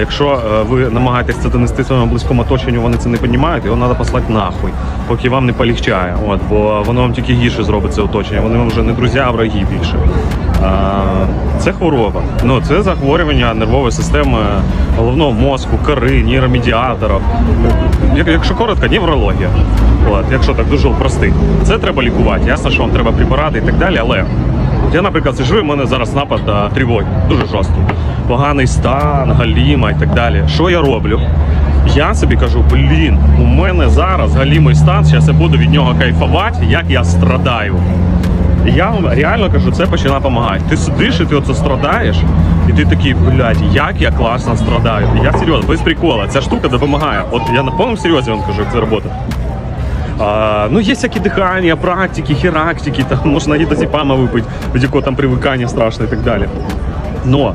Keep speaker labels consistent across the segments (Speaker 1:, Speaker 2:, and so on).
Speaker 1: якщо е, ви намагаєтесь це донести своєму близькому оточенню, вони це не розуміють, його треба послати нахуй, поки вам не полегчає. От, бо воно вам тільки гірше зробить це оточення. Вони вам вже не друзі, а враги більше. А, це хвороба. Ну, це захворювання нервової системи головного мозку, кори, нейромедіаторів. Якщо коротко, неврологія. От, якщо так дуже простий. Це треба лікувати. Ясно, що вам треба препарати і так далі, але я, наприклад, сижу, і в мене зараз напад тривоги, дуже жорсткий. Поганий стан, галіма і так далі. Що я роблю? Я собі кажу, блін, у мене зараз галімий стан, зараз я буду від нього кайфувати, як я страдаю. І я вам реально кажу, це починає допомагати. Ти сидиш і ти оце страдаєш, і ти такий, блядь, як я класно страдаю. Я серйозно, без прикола, ця штука допомагає. От я на повному серйозі вам кажу, як це працює. А, ну, є всякі дихання, практики, хірактики, там можна гідозіпама випити, від якого там привикання страшне і так далі. Но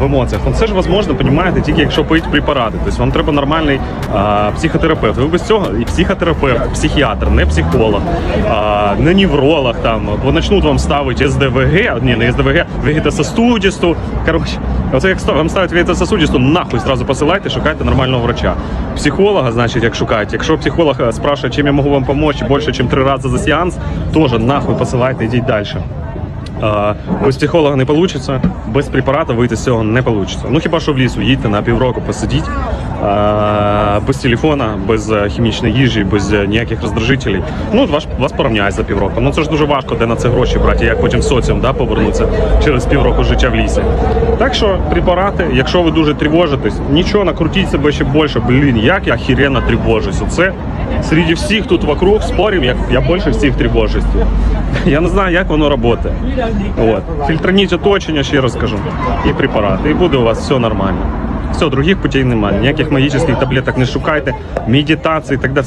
Speaker 1: в емоціях. Ну, Це ж можливо, розумієте, тільки якщо пити препарати. Тобто вам треба нормальний а, психотерапевт. Ви без цього і психотерапевт, психіатр, не психолог, а, не невролог там. Бо почнуть вам ставити СДВГ, ні, не СДВГ, вегетососудисту. Коротше, оце як вам ставить вегетососудисту, нахуй зразу посилайте, шукайте нормального врача. Психолога, значить, як шукаєте. Якщо психолог е, спрашує, чим я можу вам допомогти більше, ніж три рази за сеанс, теж нахуй посилайте, йдіть далі. Без психолога не вийде, без препарату вийти з цього не вийде. Ну хіба що в лісу їдьте на півроку посидіть, без телефона, без е, хімічної їжі, без е, ніяких роздражителів. Ну, вас, вас порівняють за півроку. Ну це ж дуже важко, де на це гроші брати, як потім в соціум да, повернутися через півроку життя в лісі. Так що препарати, якщо ви дуже тривожитесь, нічого, накрутіть себе ще більше. Блін, як я хіренно тривожусь. Оце серед всіх тут вокруг спорів, як я більше всіх тривожусь. Я не знаю, як воно працює. От. Фільтраніть оточення, ще раз і препарати, і буде у вас все нормально. Все, других путей немає. Ніяких магічних таблеток не шукайте, медитації і так далі.